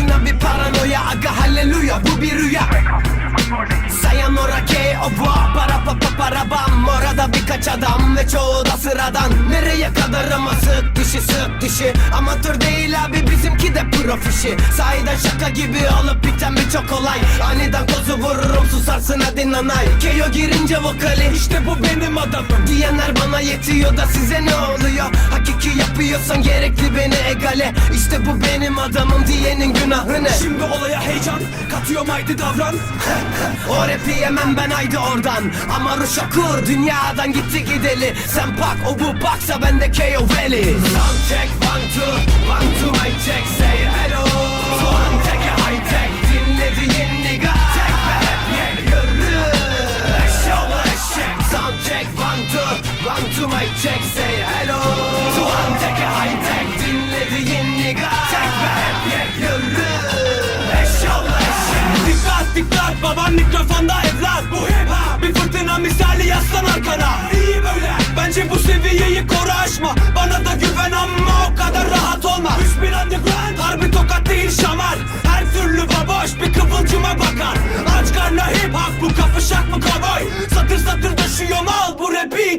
boşuna bir paranoya Aga halleluya bu bir rüya. Sayan orake o para bam Orada birkaç adam ve çoğu da sıradan. Nereye kadar ama sık dişi sık dişi. Amatör değil abi bizimki de prof işi Sahiden şaka gibi olup biten birçok olay. Aniden kozu vururum susarsın hadi nanay. Keyo girince vokali işte bu benim adamım. Diyenler bana yetiyor da size ne oluyor? Hakiki yapıyorsan gerekli beni egale. İşte bu benim adamım diyenin günahı ne? Şimdi olaya heyecan katıyorum haydi davran. O rapi yemem ben haydi oradan. Ama Ruşakur dünyadan gitti gideli. Sen pak o bu paksa ben de KO Valley Sound check one two One two mic check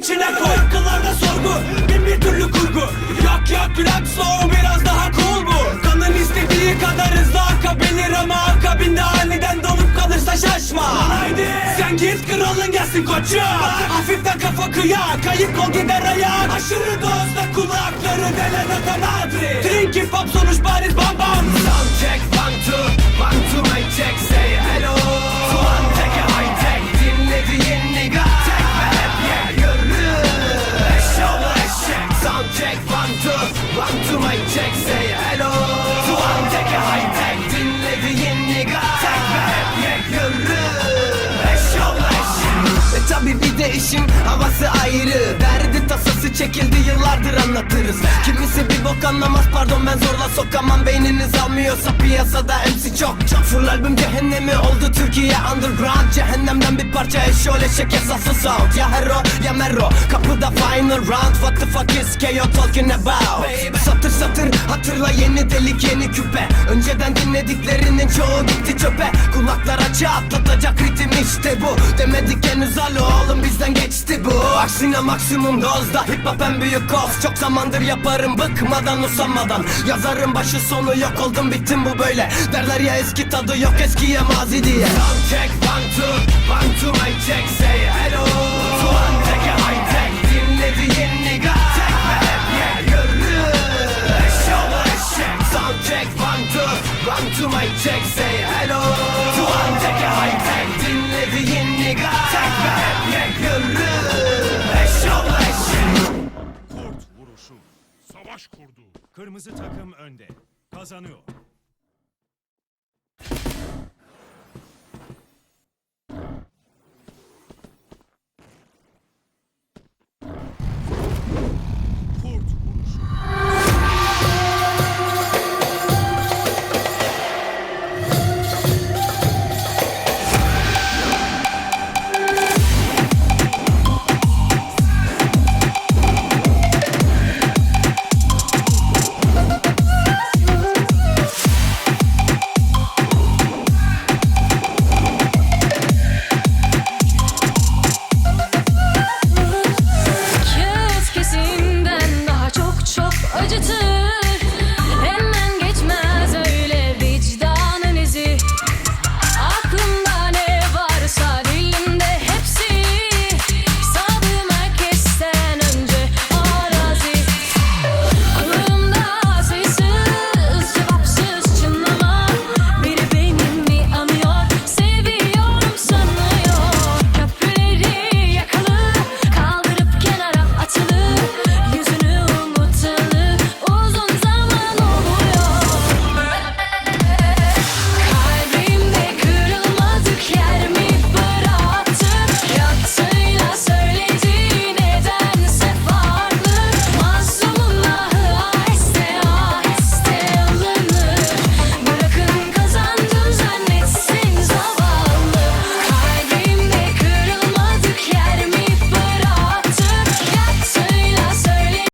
içine koy. Akıllarda sorgu bin bir türlü kurgu. Yok yok relax slow biraz daha cool bu. Kanın istediği kadar hızlı akabilir ama akabinde aniden donup kalırsa şaşma. Haydi. Sen git kralın gelsin koçum. Hafiften kafa kıyak kayıp kol gider ayak. Aşırı dozda kulakları delen otomatri Drink hip hop sonuç bariz bam bam. Sound check one two One two check say hello. Take a high tech Dinlediğin nigga Tek ve hep ye yürü Eşyalı eşek E tabi bir de işin havası ayrı Derdi tasası çekildi yıllardır anlatırız. Kimisi bir bok anlamaz pardon ben zorla sokamam. Beyniniz almıyorsa piyasada MC çok çok. Full albüm cehennemi oldu Türkiye underground. Cehennemden bir parça eşyol eşek esası sound Ya hero ya mero kapıda final round. What the fuck is KO talking about? Satır satır hatırla yeni delik yeni küpe. Önceden dinlediklerinin çoğu gitti çöpe. Kulaklar açı atlatacak ritim işte bu. Demedik henüz alo oğlum bizden geçti bu. Aksine maksimum dozda hip hop en büyük koz Çok zamandır yaparım bıkmadan usanmadan. Yazarım başı sonu yok oldum bittim bu böyle. Derler ya eski tadı yok eskiye mazi diye. Sound check one two One two mic check say hello. Take a high tech Dinlediğin nigga Tek ve hep ye Sound check one two One two mic check say hello. Take a high tech Dinlediğin nigga Tek ve hep Savaş kurdu. Kırmızı takım önde. Kazanıyor.